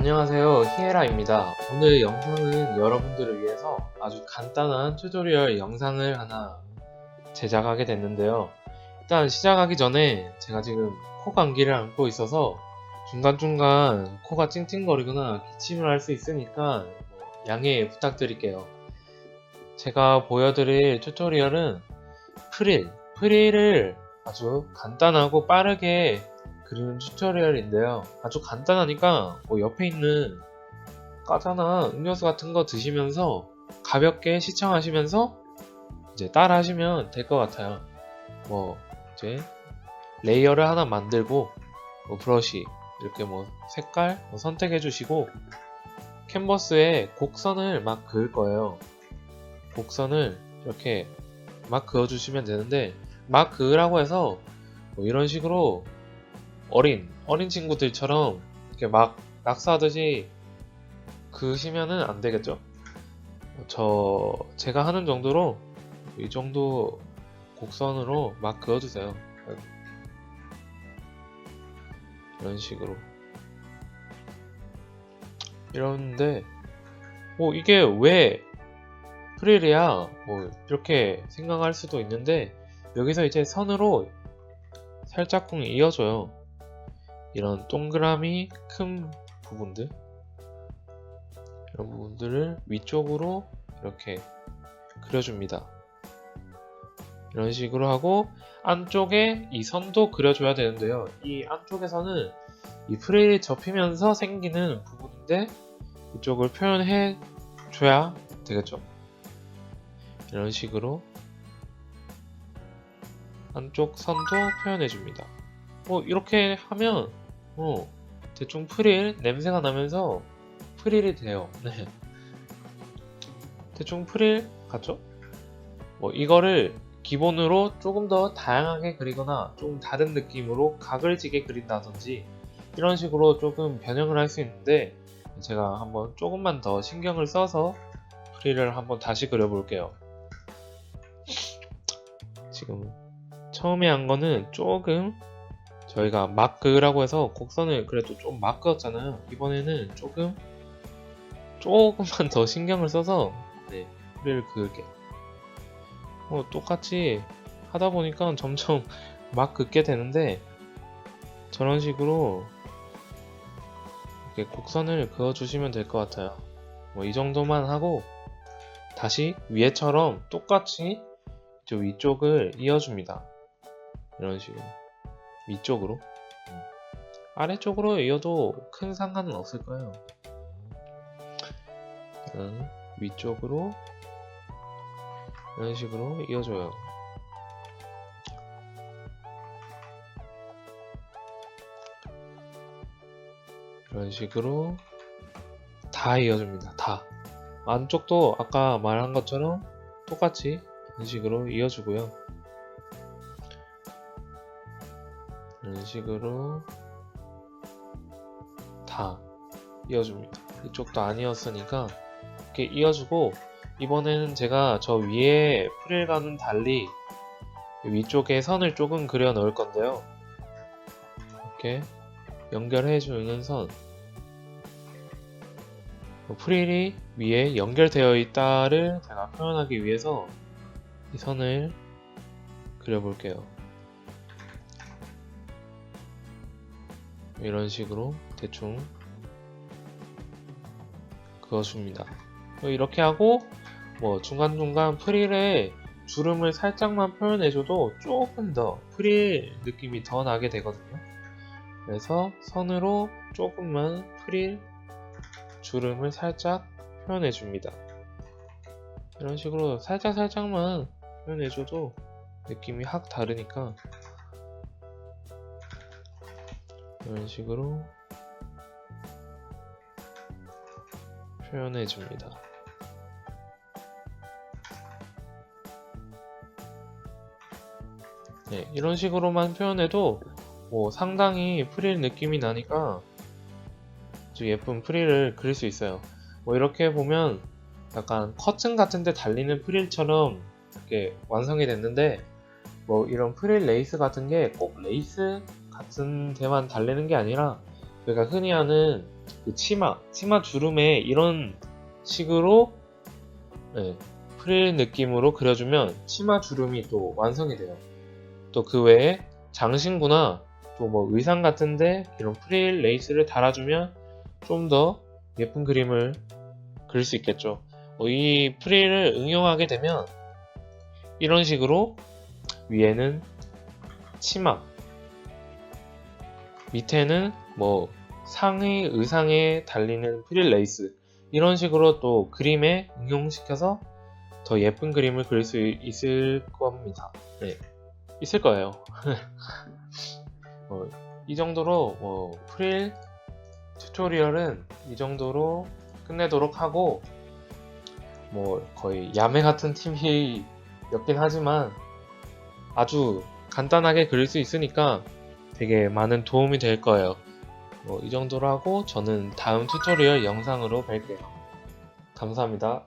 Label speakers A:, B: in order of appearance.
A: 안녕하세요. 히에라입니다. 오늘 영상은 여러분들을 위해서 아주 간단한 튜토리얼 영상을 하나 제작하게 됐는데요. 일단 시작하기 전에 제가 지금 코 감기를 앓고 있어서 중간중간 코가 찡찡거리거나 기침을 할 수 있으니까 뭐 양해 부탁드릴게요. 제가 보여드릴 튜토리얼은 프릴. 프릴을 아주 간단하고 빠르게 그리는 튜토리얼인데요. 아주 간단하니까 뭐 옆에 있는 과자나 음료수 같은 거 드시면서 가볍게 시청하시면서 이제 따라 하시면 될 것 같아요. 뭐 이제 레이어를 하나 만들고 뭐 브러쉬 이렇게 뭐 색깔 뭐 선택해 주시고 캔버스에 곡선을 막 그을 거예요. 곡선을 이렇게 막 그어 주시면 되는데 막 그으라고 해서 뭐 이런 식으로 어린 어린 친구들처럼 이렇게 막 낙서하듯이 그으시면은 안 되겠죠. 저 제가 하는 정도로 이 정도 곡선으로 막 그어주세요. 이런 식으로 이러는데 뭐 이게 왜 프릴이야 뭐 이렇게 생각할 수도 있는데 여기서 이제 선으로 살짝쿵 이어줘요. 이런 동그라미 큰 부분들 이런 부분들을 위쪽으로 이렇게 그려줍니다. 이런 식으로 하고 안쪽에 이 선도 그려줘야 되는데요. 이 안쪽에서는 이 프레일이 접히면서 생기는 부분인데 이쪽을 표현해 줘야 되겠죠. 이런 식으로 안쪽 선도 표현해 줍니다. 뭐 이렇게 하면 어, 대충 프릴 냄새가 나면서 프릴이 돼요. 네. 대충 프릴 같죠? 뭐 이거를 기본으로 조금 더 다양하게 그리거나 좀 다른 느낌으로 각을 지게 그린다든지 이런 식으로 조금 변형을 할 수 있는데 제가 한번 조금만 더 신경을 써서 프릴을 한번 다시 그려볼게요. 지금 처음에 한 거는 조금 저희가 막 그으라고 해서 곡선을 그래도 좀막 그었잖아요. 이번에는 조금 조금만 더 신경을 써서 네, 프리를 그을게요. 뭐 똑같이 하다 보니까 점점 막 긋게 되는데 저런 식으로 이렇게 곡선을 그어주시면 될 것 같아요. 뭐 이 정도만 하고 다시 위에처럼 똑같이 저 위쪽을 이어줍니다. 이런 식으로. 위쪽으로? 음. 아래쪽으로 이어도 큰 상관은 없을 거예요. 음, 위쪽으로 이런 식으로 이어줘요. 이런 식으로 다 이어줍니다. 다. 안쪽도 아까 말한 것처럼 똑같이 이런 식으로 이어주고요 이런 식으로 다 이어줍니다. 이쪽도 아니었으니까 이렇게 이어주고 이번에는 제가 저 위에 프릴과는 달리 위쪽에 선을 조금 그려 넣을 건데요. 이렇게 연결해 주는 선뭐 프릴이 위에 연결되어 있다를 제가 표현하기 위해서 이 선을 그려볼게요. 이런 식으로 대충 그어줍니다. 이렇게 하고 뭐 중간중간 프릴에 주름을 살짝만 표현해줘도 조금 더 프릴 느낌이 더 나게 되거든요. 그래서 선으로 조금만 프릴 주름을 살짝 표현해줍니다. 이런 식으로 살짝 살짝만 표현해줘도 느낌이 확 다르니까 이런 식으로 표현해 줍니다. 네, 이런 식으로만 표현해도 뭐 상당히 프릴 느낌이 나니까 아주 예쁜 프릴을 그릴 수 있어요. 뭐 이렇게 보면 약간 커튼 같은 데 달리는 프릴처럼 이렇게 완성이 됐는데 뭐 이런 프릴 레이스 같은 게 꼭 레이스 같은 데만 달리는 게 아니라 우리가 흔히 하는 그 치마, 치마 주름에 이런 식으로 네, 프릴 느낌으로 그려주면 치마 주름이 또 완성이 돼요. 또 그 외에 장신구나 또 뭐 의상 같은데 이런 프릴 레이스를 달아주면 좀 더 예쁜 그림을 그릴 수 있겠죠. 어, 이 프릴을 응용하게 되면 이런 식으로 위에는 치마, 밑에는 뭐 상의 의상에 달리는 프릴 레이스 이런 식으로 또 그림에 응용시켜서 더 예쁜 그림을 그릴 수 있을 겁니다. 네, 있을 거예요. 어, 이 정도로 뭐 프릴 튜토리얼은 이 정도로 끝내도록 하고 뭐 거의 야매 같은 팀이였긴 하지만 아주 간단하게 그릴 수 있으니까 되게 많은 도움이 될 거예요. 뭐 이 정도로 하고 저는 다음 튜토리얼 영상으로 뵐게요. 감사합니다.